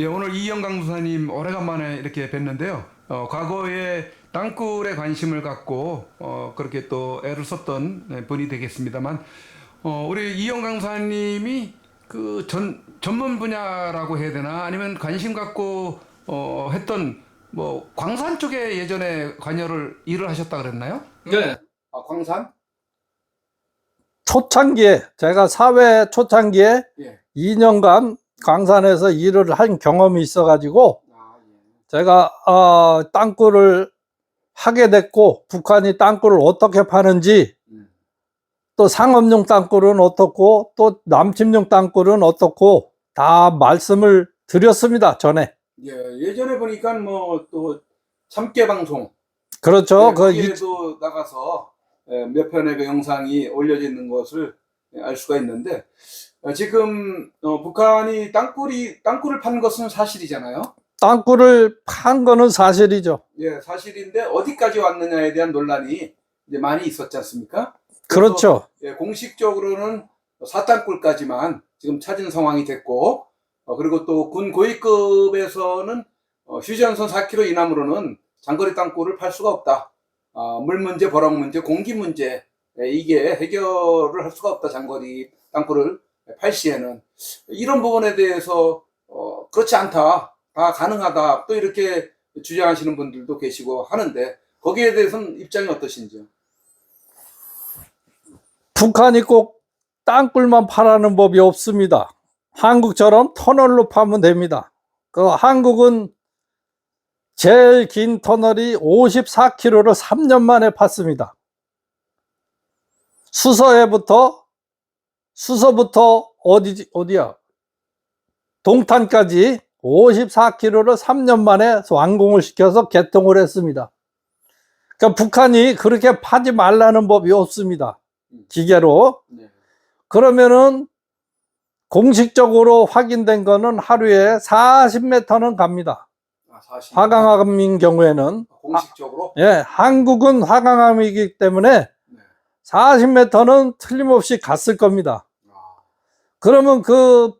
예, 오늘 이영강 부사님 오래간만에 이렇게 뵀는데요. 어, 과거에 땅굴에 관심을 갖고 어, 그렇게 또 애를 썼던 네, 분이 되겠습니다만 어, 우리 이영강 부사님이 그 전, 전문 분야라고 해야 되나 아니면 관심 갖고 어, 했던 뭐 광산 쪽에 예전에 관여를 일을 하셨다 그랬나요? 네. 아, 광산? 초창기에 제가 사회 초창기에 예. 2년간 광산에서 일을 한 경험이 있어가지고 아, 예. 제가 어, 땅굴을 하게 됐고 북한이 땅굴을 어떻게 파는지 음. 또 상업용 땅굴은 어떻고 또 남침용 땅굴은 어떻고 다 말씀을 드렸습니다 전에 예, 예전에 보니까 뭐 또 참깨 방송 그렇죠 네, 그 이- 거기에도 나가서 예, 몇 편의 그 영상이 올려져 있는 것을 예, 알 수가 있는데 어, 지금 어, 북한이 땅굴이 땅굴을 판 것은 사실이잖아요. 땅굴을 판 거는 사실이죠 예, 사실인데 어디까지 왔느냐에 대한 논란이 이제 많이 있었지 않습니까? 그렇죠 예, 공식적으로는 사땅굴까지만 지금 찾은 상황이 됐고 어, 그리고 또 군 고위급에서는 어, 휴전선 4km 이남으로는 장거리 땅굴을 팔 수가 없다. 아, 물 문제, 버럭 문제, 공기 문제 예, 이게 해결을 할 수가 없다. 장거리 땅굴을 팔 시에는 이런 부분에 대해서 어, 그렇지 않다. 다 가능하다. 또 이렇게 주장하시는 분들도 계시고 하는데 거기에 대해서는 입장이 어떠신지요? 북한이 꼭 땅굴만 파라는 법이 없습니다. 한국처럼 터널로 파면 됩니다. 그 한국은 제일 긴 터널이 54km를 3년 만에 팠습니다. 수서해부터 수서부터 어디 어디야? 동탄까지 54km를 3년 만에 완공을 시켜서 개통을 했습니다. 그러니까 북한이 그렇게 파지 말라는 법이 없습니다. 기계로. 네. 그러면은 공식적으로 확인된 거는 하루에 40m는 갑니다. 아. 화강암인 경우에는. 공식적으로 예, 한국은 화강암이기 때문에 네. 40m는 틀림없이 갔을 겁니다. 아, 그러면 그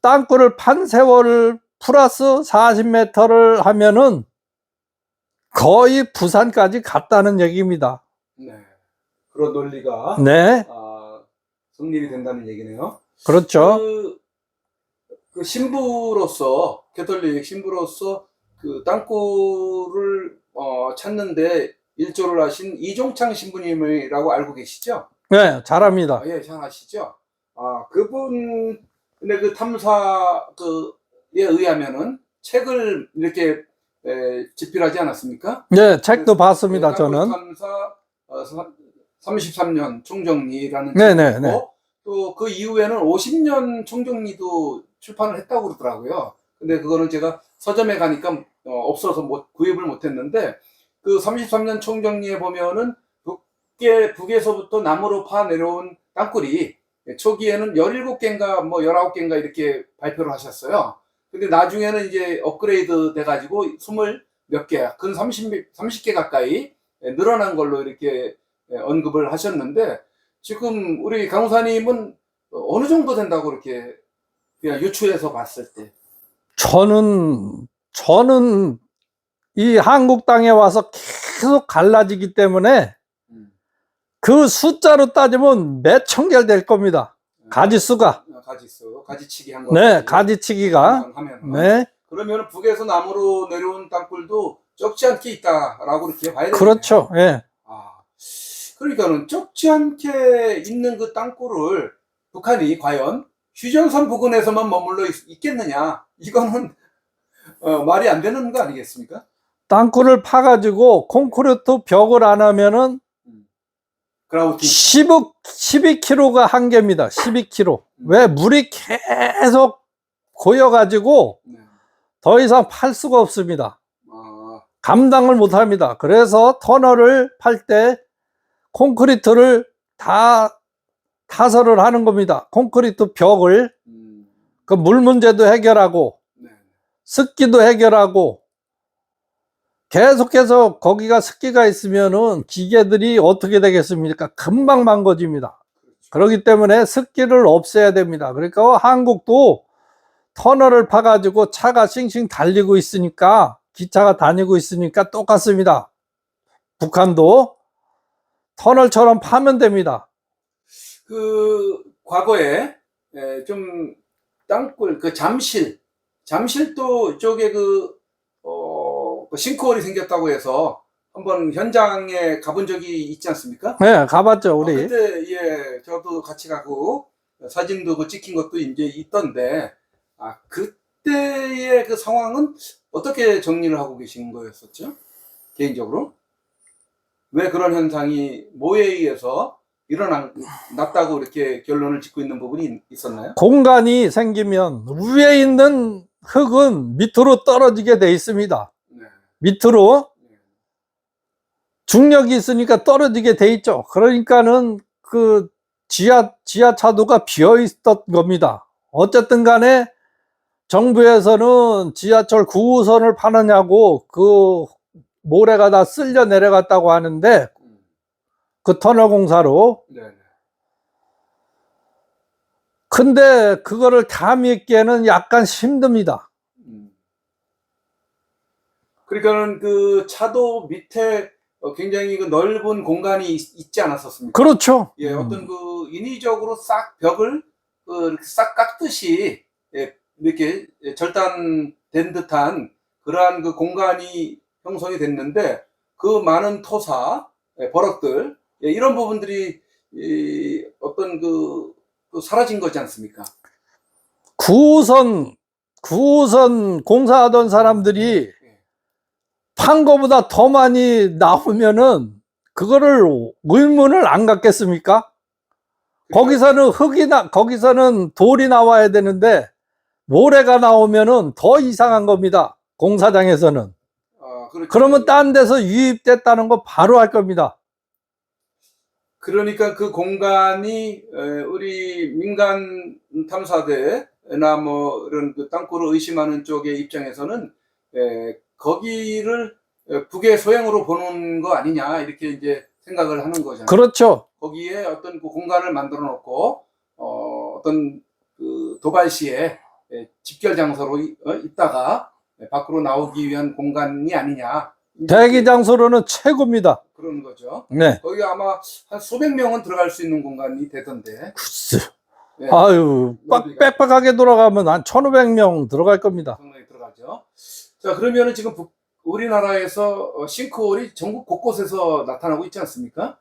땅굴을 판 세월을 플러스 40m를 하면은 거의 부산까지 갔다는 얘기입니다. 네. 그런 논리가 네, 아, 성립이 된다는 얘기네요. 그렇죠. 그, 그 신부로서 캐톨릭 신부로서 그 땅굴을 어, 찾는데 일조를 하신 이종창 신부님이라고 알고 계시죠? 네, 잘합니다. 아, 예, 잘 아시죠? 아, 그분 근데 그 탐사 그에 의하면은 책을 이렇게 에, 집필하지 않았습니까? 네, 책도 봤습니다, 그 저는. 탐사 어, 33년 총정리라는 네네, 책이 네. 있고 또 그 이후에는 50년 총정리도 출판을 했다고 그러더라고요. 근데 그거는 제가 서점에 가니까 어, 없어서 못, 구입을 못했는데 그 33년 총정리에 보면은 북계 북에서부터 남으로 파 내려온 땅굴이 초기에는 17개인가 뭐 19개인가 이렇게 발표를 하셨어요. 근데 나중에는 이제 업그레이드 돼가지고 20 몇 개, 근 30, 30개 가까이 늘어난 걸로 이렇게 언급을 하셨는데 지금 우리 강우사님은 어느 정도 된다고 이렇게 그냥 유추해서 봤을 때 저는, 저는 이 한국 땅에 와서 계속 갈라지기 때문에 음. 그 숫자로 따지면 몇 천 개를 될 겁니다. 가지수가. 어, 가지수, 가지치기 한 거. 네, 가지치기가. 하면 네, 그러면 북에서 남으로 내려온 땅굴도 적지 않게 있다라고 이렇게 봐야 되겠네요. 그렇죠. 예. 아, 그러니까는 적지 않게 있는 그 땅굴을 북한이 과연 휴전선 부근에서만 머물러 있, 겠느냐 이거는 어, 말이 안 되는 거 아니겠습니까? 땅굴을 파가지고 콘크리트 벽을 안 하면은 그라우팅. 12, 12km가 한계입니다. 12km. 왜 물이 계속 고여가지고 네. 더 이상 팔 수가 없습니다. 아, 감당을 못 합니다. 그래서 터널을 팔 때 콘크리트를 다 타설을 하는 겁니다. 콘크리트 벽을 음, 그물 문제도 해결하고 네. 습기도 해결하고 계속해서 거기가 습기가 있으면은 기계들이 어떻게 되겠습니까? 금방 망가집니다. 그렇기 때문에 습기를 없애야 됩니다. 그러니까 한국도 터널을 파가지고 차가 싱싱 달리고 있으니까 기차가 다니고 있으니까 똑같습니다. 북한도 터널처럼 파면 됩니다. 그 과거에 에, 좀 땅굴 그 잠실 잠실도 이쪽에 그 어, 그 싱크홀이 생겼다고 해서 한번 현장에 가본 적이 있지 않습니까? 네, 가봤죠, 우리. 어, 그때 예 저도 같이 가고 사진도 그 찍힌 것도 이제 있던데 아 그때의 그 상황은 어떻게 정리를 하고 계신 거였었죠? 개인적으로 왜 그런 현상이 뭐에 의해서 일어났다고 이렇게 결론을 짓고 있는 부분이 있었나요? 공간이 생기면 위에 있는 흙은 밑으로 떨어지게 돼 있습니다. 네. 밑으로 중력이 있으니까 떨어지게 돼 있죠. 그러니까는 그 지하, 지하차도가 비어 있었던 겁니다. 어쨌든 간에 정부에서는 지하철 9호선을 파느냐고 그 모래가 다 쓸려 내려갔다고 하는데 음, 그 터널 공사로. 네. 네. 근데 그거를 다 믿기에는 약간 힘듭니다. 음. 그러니까는 그 차도 밑에 어, 굉장히 그 넓은 공간이 있, 있지 않았었습니까? 그렇죠. 예, 음. 어떤 그 인위적으로 싹 벽을 그싹 깎듯이 예, 이렇게 절단된 듯한 그러한 그 공간이 형성이 됐는데 그 많은 토사, 예, 버럭들 예, 이런 부분들이 이 어떤 그, 그 사라진 거지 않습니까? 9호선, 9호선 공사하던 사람들이 예. 판 거보다 더 많이 나오면은 그거를 의문을 안 갖겠습니까? 거기서는 흙이 나, 거기서는 돌이 나와야 되는데 모래가 나오면은 더 이상한 겁니다. 공사장에서는. 아, 그렇죠. 그러면 딴 데서 유입됐다는 거 바로 알 겁니다. 그러니까 그 공간이 에, 우리 민간 탐사대나 뭐 이런 그 땅굴을 의심하는 쪽의 입장에서는 에, 거기를 에, 북의 소행으로 보는 거 아니냐 이렇게 이제 생각을 하는 거잖아요. 그렇죠. 거기에 어떤 그 공간을 만들어 놓고 어, 어떤 그 도발시에 에, 집결 장소로 이- 어, 있다가 에, 밖으로 나오기 위한 공간이 아니냐 대기 장소로는 최고입니다. 그런 거죠. 네. 거기 아마 한 수백 명은 들어갈 수 있는 공간이 되던데. 글쎄. 네, 아유, 빡, 빽빽하게 돌아가면 한 1,500명 들어갈 겁니다. 자, 그러면은 지금 북- 우리나라에서 어, 싱크홀이 전국 곳곳에서 나타나고 있지 않습니까?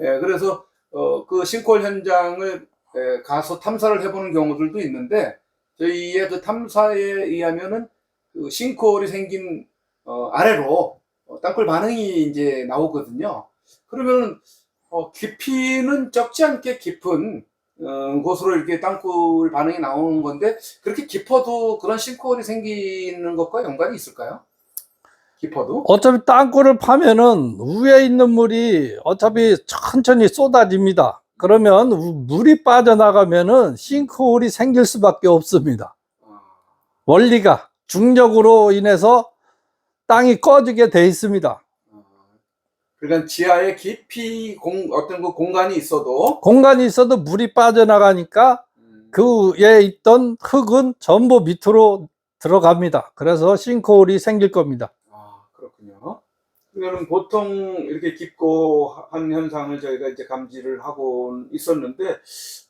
예, 그래서 어, 그 싱크홀 현장을 에, 가서 탐사를 해보는 경우들도 있는데 저희의 그 탐사에 의하면은 그 싱크홀이 생긴 어, 아래로 어, 땅굴 반응이 이제 나오거든요. 그러면 어, 깊이는 적지 않게 깊은 어, 곳으로 이렇게 땅굴 반응이 나오는 건데 그렇게 깊어도 그런 싱크홀이 생기는 것과 연관이 있을까요? 깊어도? 어차피 땅굴을 파면은 위에 있는 물이 어차피 천천히 쏟아집니다. 그러면 우- 물이 빠져나가면은 싱크홀이 생길 수밖에 없습니다. 아, 원리가 중력으로 인해서 땅이 꺼지게 돼 있습니다. 아. 그러니까 지하에 깊이 공, 어떤 그 공간이 있어도 공간이 있어도 물이 빠져나가니까 음, 그 위에 있던 흙은 전부 밑으로 들어갑니다. 그래서 싱크홀이 생길 겁니다. 아, 그렇군요. 그러면 보통 이렇게 깊고 한 현상을 저희가 이제 감지를 하고 있었는데,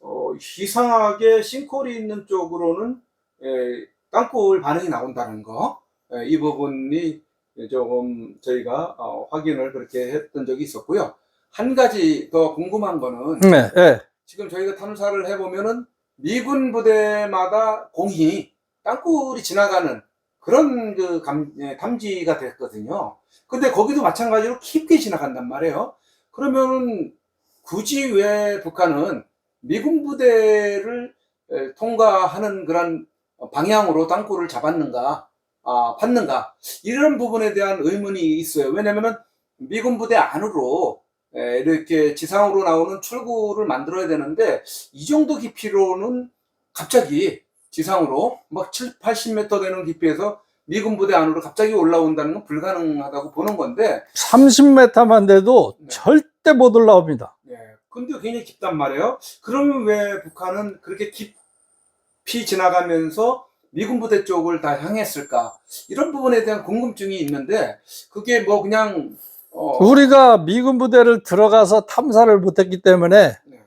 어, 이상하게 싱크홀이 있는 쪽으로는 에, 땅굴 반응이 나온다는 거, 에, 이 부분이 조금 저희가 어, 확인을 그렇게 했던 적이 있었고요. 한 가지 더 궁금한 거는 네, 네. 지금 저희가 탐사를 해보면은 미군 부대마다 공이 땅굴이 지나가는 그런 그 감, 예, 감지가 됐거든요. 근데 거기도 마찬가지로 깊게 지나간단 말이에요. 그러면은 굳이 왜 북한은 미군 부대를 에, 통과하는 그런 방향으로 땅굴을 잡았는가, 아, 팠는가, 이런 부분에 대한 의문이 있어요. 왜냐면은 미군 부대 안으로 에, 이렇게 지상으로 나오는 출구를 만들어야 되는데 이 정도 깊이로는 갑자기 지상으로 막 7, 80m 되는 깊이에서 미군 부대 안으로 갑자기 올라온다는 건 불가능하다고 보는 건데 30m만 돼도 네. 절대 못 올라옵니다. 네. 근데 굉장히 깊단 말이에요. 그러면 왜 북한은 그렇게 깊이 지나가면서 미군 부대 쪽을 다 향했을까 이런 부분에 대한 궁금증이 있는데 그게 뭐 그냥 어, 우리가 미군 부대를 들어가서 탐사를 못했기 때문에 네.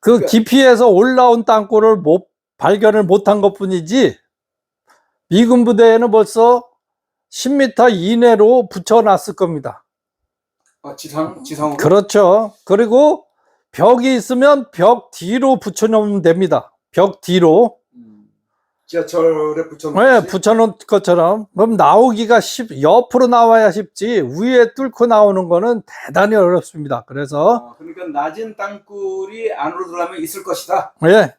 그 그러니까- 깊이에서 올라온 땅굴을 못 발견을 못한 것 뿐이지 미군 부대에는 벌써 10m 이내로 붙여놨을 겁니다. 아, 지상 지상으로 그렇죠. 그리고 벽이 있으면 벽 뒤로 붙여놓으면 됩니다. 벽 뒤로. 음, 지하철에 붙여놓은 네? 붙여놓은 것처럼. 그럼 나오기가 쉽, 옆으로 나와야 쉽지, 위에 뚫고 나오는 거는 대단히 어렵습니다. 그래서, 아, 그러니까 낮은 땅굴이 안으로 들어가면 있을 것이다. 예,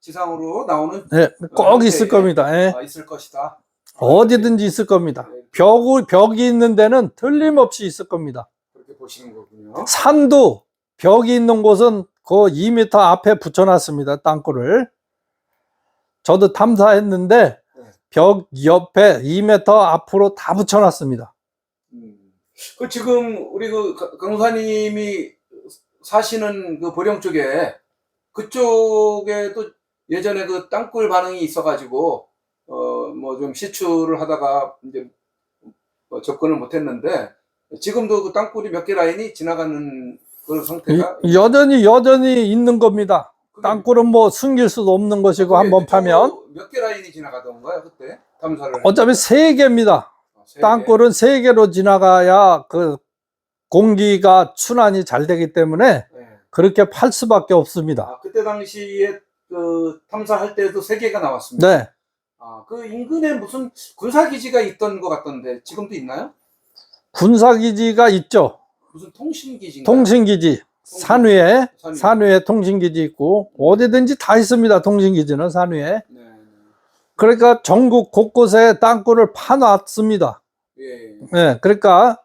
지상으로 나오는 예, 꼭 이렇게, 있을 겁니다. 예. 아, 있을 것이다. 어디든지 있을 겁니다. 네, 벽, 벽이 있는 데는 틀림없이 있을 겁니다. 그렇게 보시는 거군요. 산도 벽이 있는 곳은 그 2m 앞에 붙여놨습니다. 땅굴을. 저도 탐사했는데 네. 벽 옆에 2m 앞으로 다 붙여놨습니다. 음. 그 지금 우리 그 강- 강사님이 사시는 그 보령 쪽에 그쪽에도 예전에 그 땅굴 반응이 있어가지고 어 뭐 좀 시추를 하다가 이제 뭐 접근을 못했는데 지금도 그 땅굴이 몇 개 라인이 지나가는 그 상태가 이- 여전히 여전히 있는 겁니다. 땅굴은 뭐 숨길 수도 없는 것이고 그게 한번 파면 몇 개 라인이 지나가던가요 그때 탐사를 어차피 세 개입니다. 아, 세 개. 땅굴은 세 개로 지나가야 그 공기가 순환이 잘 되기 때문에 네. 그렇게 팔 수밖에 없습니다. 아, 그때 당시에 그 탐사할 때도 세 개가 나왔습니다. 네. 아, 그 인근에 무슨 군사기지가 있던 것 같던데 지금도 있나요? 군사기지가 있죠. 무슨 통신기지인가? 통신기지. 산 위에, 산 위에. 산 위에 통신기지 있고, 어디든지 다 있습니다. 통신기지는 산 위에. 네, 네. 그러니까 전국 곳곳에 땅굴을 파놨습니다. 예. 예, 그러니까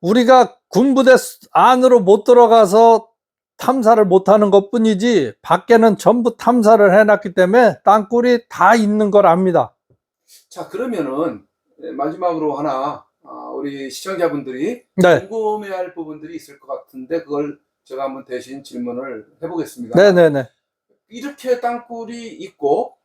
우리가 군부대 안으로 못 들어가서 탐사를 못 하는 것 뿐이지, 밖에는 전부 탐사를 해놨기 때문에 땅굴이 다 있는 걸 압니다. 자, 그러면은 네, 마지막으로 하나 아, 우리 시청자분들이 네. 궁금해할 부분들이 있을 것 같은데 그걸 제가 한번 대신 질문을 해보겠습니다. 네네네. 이렇게 땅굴이 있고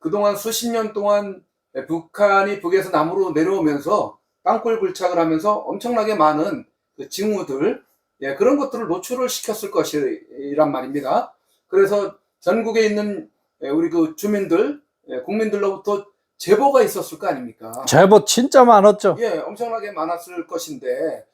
그동안 수십 년 동안 북한이 북에서 남으로 내려오면서 땅굴 불착을 하면서 엄청나게 많은 그 징후들 예, 그런 것들을 노출을 시켰을 것이란 말입니다. 그래서 전국에 있는 예, 우리 그 주민들 예, 국민들로부터 제보가 있었을 거 아닙니까? 제보 진짜 많았죠. 예, 엄청나게 많았을 것인데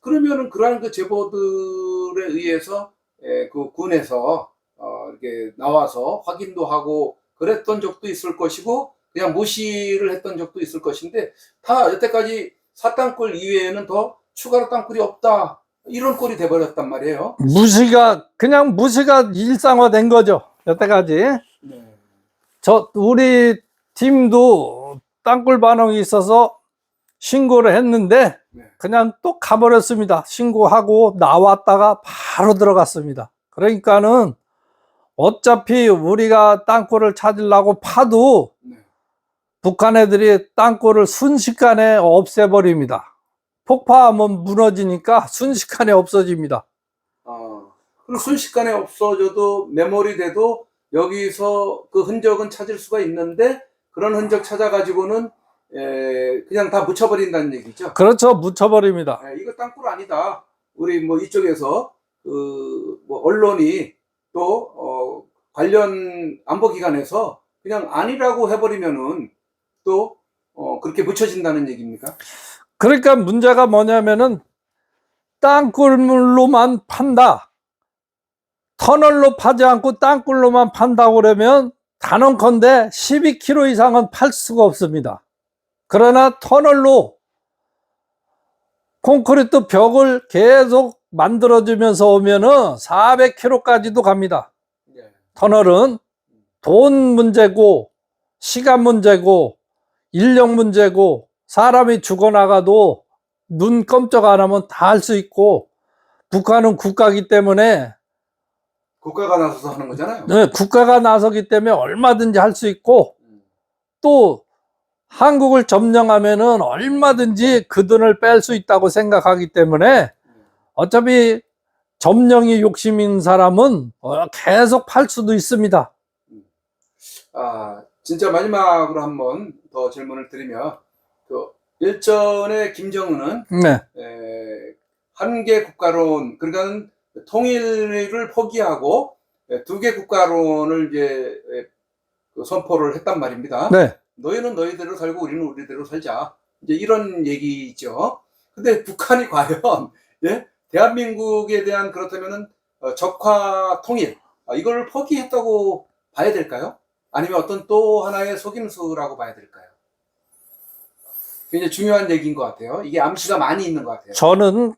그러면은 그러한 그 제보들에 의해서 예, 그 군에서 어, 이렇게 나와서 확인도 하고 그랬던 적도 있을 것이고 그냥 무시를 했던 적도 있을 것인데 다 여태까지 사땅굴 이외에는 더 추가로 땅굴이 없다 이런 꼴이 돼버렸단 말이에요. 무시가, 그냥 무시가 일상화된 거죠. 여태까지. 네. 저, 우리 팀도 땅굴 반응이 있어서 신고를 했는데, 네. 그냥 또 가버렸습니다. 신고하고 나왔다가 바로 들어갔습니다. 그러니까는 어차피 우리가 땅굴을 찾으려고 파도 네. 북한 애들이 땅굴을 순식간에 없애버립니다. 폭파하면 무너지니까 순식간에 없어집니다. 아, 그럼 순식간에 없어져도 메모리 돼도 여기서 그 흔적은 찾을 수가 있는데 그런 흔적 찾아가지고는 에, 그냥 다 묻혀버린다는 얘기죠. 그렇죠. 묻혀버립니다. 에, 이거 땅굴 아니다. 우리 뭐 이쪽에서 그 뭐 언론이 또 어, 관련 안보기관에서 그냥 아니라고 해버리면은 또 어, 그렇게 묻혀진다는 얘기입니까? 그러니까 문제가 뭐냐면은 땅굴물로만 판다. 터널로 파지 않고 땅굴로만 판다고 그러면 단언컨대 12km 이상은 팔 수가 없습니다. 그러나 터널로 콘크리트 벽을 계속 만들어주면서 오면은 400km까지도 갑니다. 예. 터널은 돈 문제고, 시간 문제고, 인력 문제고, 사람이 죽어나가도 눈 깜짝 안 하면 다 할 수 있고, 북한은 국가기 때문에, 국가가 나서서 하는 거잖아요. 네, 국가가 나서기 때문에 얼마든지 할 수 있고, 음. 또 한국을 점령하면은 얼마든지 그 돈을 뺄 수 있다고 생각하기 때문에, 어차피 점령이 욕심인 사람은 어, 계속 팔 수도 있습니다. 아, 진짜 마지막으로 한번 더 질문을 드리면 그 일전에 김정은은 네. 한개 국가론 그러니까 통일을 포기하고 두 개 국가론을 이제 에, 그 선포를 했단 말입니다. 네. 너희는 너희대로 살고 우리는 우리대로 살자. 이제 이런 얘기죠. 근데 북한이 과연 예? 대한민국에 대한 그렇다면은 어, 적화 통일 아, 이걸 포기했다고 봐야 될까요? 아니면 어떤 또 하나의 속임수라고 봐야 될까요? 굉장히 중요한 얘기인 것 같아요. 이게 암시가 많이 있는 것 같아요. 저는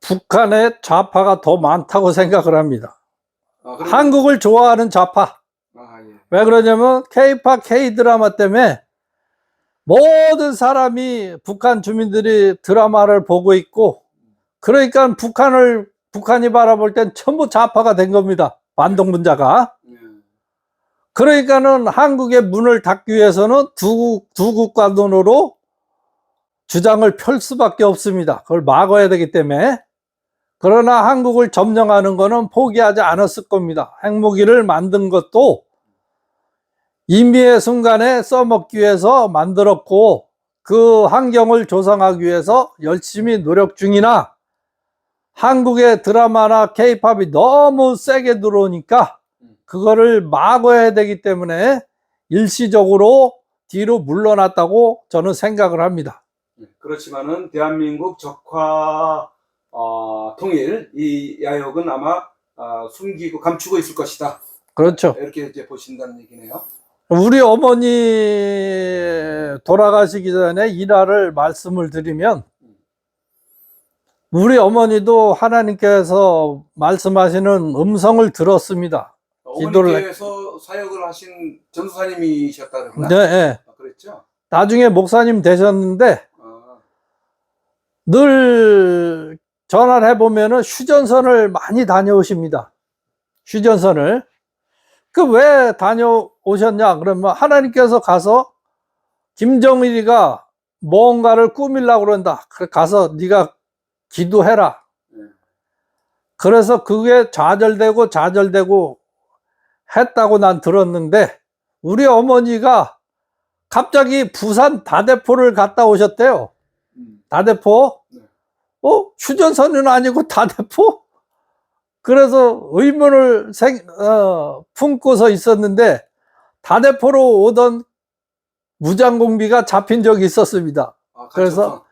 북한의 좌파가 더 많다고 생각을 합니다. 아, 한국을 좋아하는 좌파. 아, 예. 왜 그러냐면 K-팝, K-드라마 때문에 모든 사람이 북한 주민들이 드라마를 보고 있고 그러니까 북한을 북한이 바라볼 땐 전부 좌파가 된 겁니다. 반동분자가. 예. 그러니까는 한국의 문을 닫기 위해서는 두, 두 국가 돈으로 주장을 펼 수밖에 없습니다. 그걸 막아야 되기 때문에. 그러나 한국을 점령하는 거는 포기하지 않았을 겁니다. 핵무기를 만든 것도 인미의 순간에 써먹기 위해서 만들었고 그 환경을 조성하기 위해서 열심히 노력 중이나 한국의 드라마나 케이팝이 너무 세게 들어오니까 그거를 막아야 되기 때문에 일시적으로 뒤로 물러났다고 저는 생각을 합니다. 예. 그렇지만은 대한민국 적화 어, 통일 이 야욕은 아마 아, 숨기고 감추고 있을 것이다. 그렇죠. 이렇게 이제 보신다는 얘기네요. 우리 어머니 돌아가시기 전에 일화를 말씀을 드리면 우리 어머니도 하나님께서 말씀하시는 음성을 들었습니다. 기도를 어머니께서 사역을 하신 전수사님이셨다 그러나? 네, 네. 아, 그랬죠? 나중에 목사님 되셨는데 아, 늘 전화를 해보면은 휴전선을 많이 다녀오십니다. 휴전선을. 그 왜 다녀오셨냐? 그러면 하나님께서 가서 김정일이가 뭔가를 꾸밀라고 그런다. 그래 가서 네가 기도해라. 네. 그래서 그게 좌절되고 좌절되고 했다고 난 들었는데 우리 어머니가 갑자기 부산 다대포를 갔다 오셨대요. 음, 다대포? 네. 어? 휴전선은 아니고 다대포? 그래서 의문을 생, 어, 품고서 있었는데 다대포로 오던 무장공비가 잡힌 적이 있었습니다. 아, 그래서.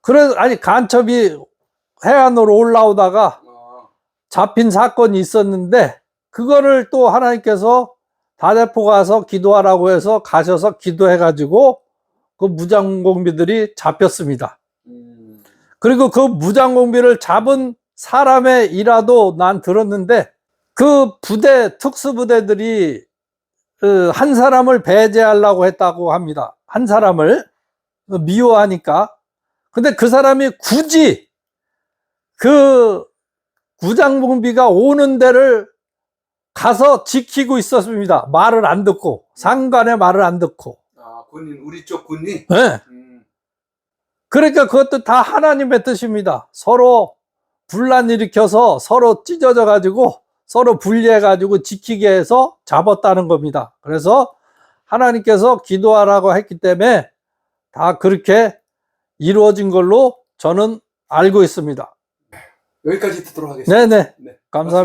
그래서 아니 간첩이 해안으로 올라오다가 아, 잡힌 사건이 있었는데 그거를 또 하나님께서 다대포 가서 기도하라고 해서 가셔서 기도해 가지고 그 무장공비들이 잡혔습니다. 음, 그리고 그 무장공비를 잡은 사람의 일화도 난 들었는데 그 부대 특수부대들이 그한 사람을 배제하려고 했다고 합니다. 한 사람을 미워하니까. 근데 그 사람이 굳이 그 무장공비가 오는 데를 가서 지키고 있었습니다. 말을 안 듣고 상관의 말을 안 듣고. 아, 군인 우리 쪽 군이. 네. 음, 그러니까 그것도 다 하나님의 뜻입니다. 서로 분란 일으켜서 서로 찢어져 가지고 서로 분리해 가지고 지키게 해서 잡았다는 겁니다. 그래서 하나님께서 기도하라고 했기 때문에 다 그렇게 이루어진 걸로 저는 알고 있습니다. 여기까지 듣도록 하겠습니다. 네네. 네. 감사합니다.